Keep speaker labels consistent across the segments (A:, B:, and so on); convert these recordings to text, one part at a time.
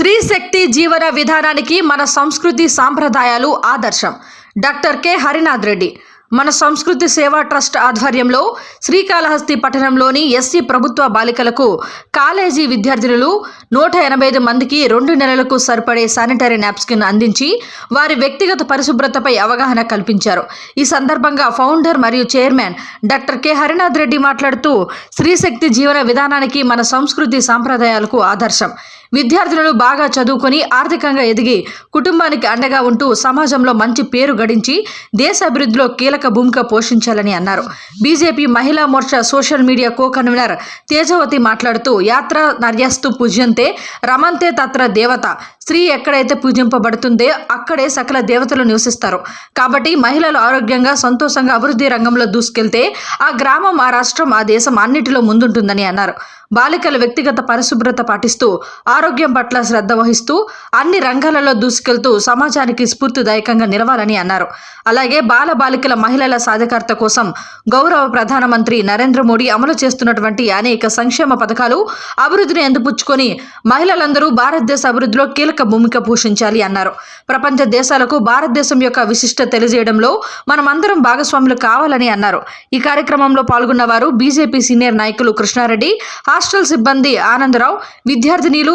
A: స్త్రీ శక్తి జీవన విధానానికి మన సంస్కృతి సాంప్రదాయాలు ఆదర్శం. Doctor K. హరినాథ్ రెడ్డి. మన సంస్కృతి సేవా ట్రస్ట్ ఆధ్వర్యంలో శ్రీకాళహస్తి పట్టణంలోని ఎస్సీ ప్రభుత్వ బాలికలకు కాలేజీ విద్యార్థినులు నూట ఎనభై ఐదు మందికి రెండు నెలలకు సరిపడే శానిటరీ నాప్కిన్ అందించి వారి వ్యక్తిగత పరిశుభ్రతపై అవగాహన కల్పించారు. ఈ సందర్భంగా ఫౌండర్ మరియు chairman doctor K. Harinath Reddy మాట్లాడుతూ స్త్రీశక్తి జీవన విధానానికి మన సంస్కృతి సాంప్రదాయాలకు ఆదర్శం. విద్యార్థులను బాగా చదువుకొని ఆర్థికంగా ఎదిగి కుటుంబానికి అండగా ఉంటూ సమాజంలో మంచి పేరు గడించి దేశ అభివృద్ధిలో కీలక భూమిక పోషించాలని అన్నారు. BJP Mahila Morcha social media co convener Tejavathi మాట్లాడుతూ యాత్ర నర్యస్తు పూజ్యంతే రమంతే తత్ర దేవత. స్త్రీ ఎక్కడైతే పూజింపబడుతుందో అక్కడే సకల దేవతలు నివసిస్తారు. కాబట్టి మహిళలు ఆరోగ్యంగా సంతోషంగా అభివృద్ధి రంగంలో దూసుకెళ్తే ఆ గ్రామం ఆ రాష్ట్రం ఆ దేశం అన్నిటిలో ముందుంటుందని అన్నారు. బాలికల వ్యక్తిగత పరిశుభ్రత పాటిస్తూ ఆరోగ్యం పట్ల శ్రద్ధ వహిస్తూ అన్ని రంగాలలో దూసుకెళ్తూ సమాజానికి స్ఫూర్తిదాయకంగా నిలవాలని అన్నారు. అలాగే బాల బాలికల మహిళల సాధికారత కోసం గౌరవ ప్రధానమంత్రి నరేంద్ర మోడీ అమలు చేస్తున్నటువంటి అనేక సంక్షేమ పథకాలు అభివృద్ధిని ఎందుపుచ్చుకొని మహిళలందరూ భారతదేశ అభివృద్ధిలో కీలక భూమిక పోషించాలి అన్నారు. ప్రపంచ దేశాలకు భారతదేశం యొక్క విశిష్ట తెలియజేయడంలో మనమందరం భాగస్వాములు కావాలని అన్నారు. ఈ కార్యక్రమంలో పాల్గొన్న వారు బీజేపీ సీనియర్ నాయకులు కృష్ణారెడ్డి హాస్టల్ సిబ్బంది ఆనందరావు విద్యార్థినీలు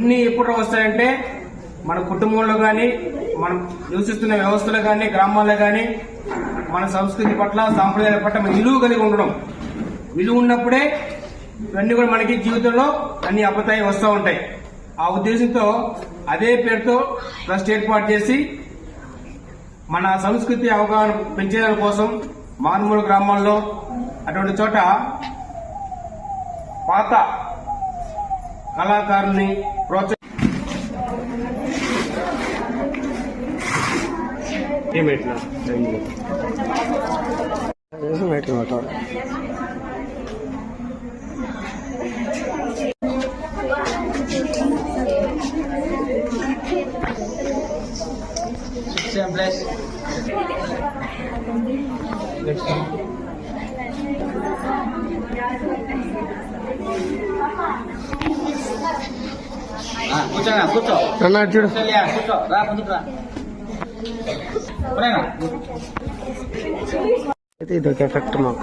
B: ఇవన్నీ ఎప్పుడు వస్తాయంటే మన కుటుంబంలో కానీ మనం నివసిస్తున్న వ్యవస్థలో కానీ గ్రామాల్లో కానీ మన సంస్కృతి పట్ల సాంప్రదాయాల పట్ల మన విలువ కలిగి ఉండడం. విలువ ఉన్నప్పుడే ఇవన్నీ కూడా మనకి జీవితంలో అన్ని అపతాయి వస్తూ ఉంటాయి. ఆ ఉద్దేశంతో అదే పేరుతో ట్రస్ట్ ఏర్పాటు చేసి మన సంస్కృతి అవగాహన పెంచేదాని కోసం మారుమూల గ్రామాల్లో అటువంటి చోట పాత కళాకారుల్ని ప్రోత్సహి ప్లస్ కూర్చోనా కూర్చో.
C: చూడు.
B: కూర్చో. రా ముందుకు
C: ఇది ఒక ఎఫెక్ట్ మాకు.